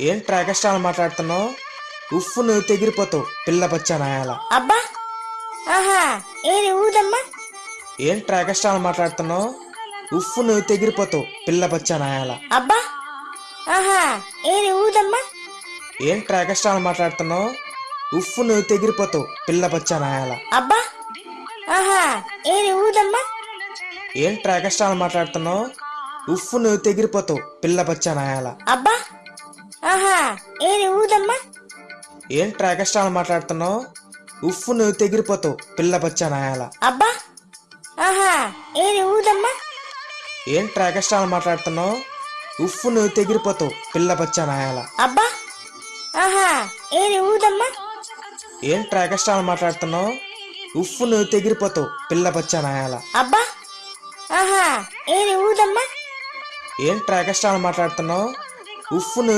ఏం ట్రాకెస్టాలు మాట్లాడుతున్నావు? ఉఫ్ నువ్వు తెగిరిపోతావు పిల్ల బచ్చా నాయాల. అబ్బా! ఆహా! ఏది ఊదమ్మా? ఏం ట్రాకెస్టాలు మాట్లాడుతున్నావు? ఉఫ్ నువ్వు తెగిరిపోతావు పిల్ల బచ్చా నాయాల. అబ్బా! ఆహా! ఏది ఊదమ్మా? ఏం ట్రాకెస్టాలు మాట్లాడుతున్నావు? ఉఫ్ నువ్వు తెగిరిపోతావు పిల్ల బచ్చా నాయాల. అబ్బా! ఆహా! ఏది ఊదమ్మా? ఏం ట్రాకెస్టాలు మాట్లాడుతున్నావు? ఉఫ్ నువ్వు తెగిరిపోతావు పిల్ల బచ్చా నాయాల. అబ్బా! ఆహా ఏది ఊదమ్మా? ఏం ట్రాకెస్టాలు మాట్లాడుతున్నావు? ఉఫ్ నువ్వు తెగిరిపోతావు పిల్ల బచ్చా నాయాల. అబ్బా ఆహా ఏది ఊదమ్మా? ఏం ట్రాకెస్టాలు మాట్లాడుతున్నావు? ఉఫ్ నువ్వు తెగిరిపోతావు పిల్ల బచ్చా నాయాల. అబ్బా ఆహా ఏది ఊదమ్మా? ఏం ట్రాకెస్టాలు మాట్లాడుతున్నావు? ఉఫ్ నువ్వు తెగిరిపోతావు పిల్ల బచ్చా నాయాల. అబ్బా ఆహా ఏది ఊదమ్మా? ఏం ట్రాకెస్టాలు మాట్లాడుతున్నావు? ఉఫ్ నువ్వు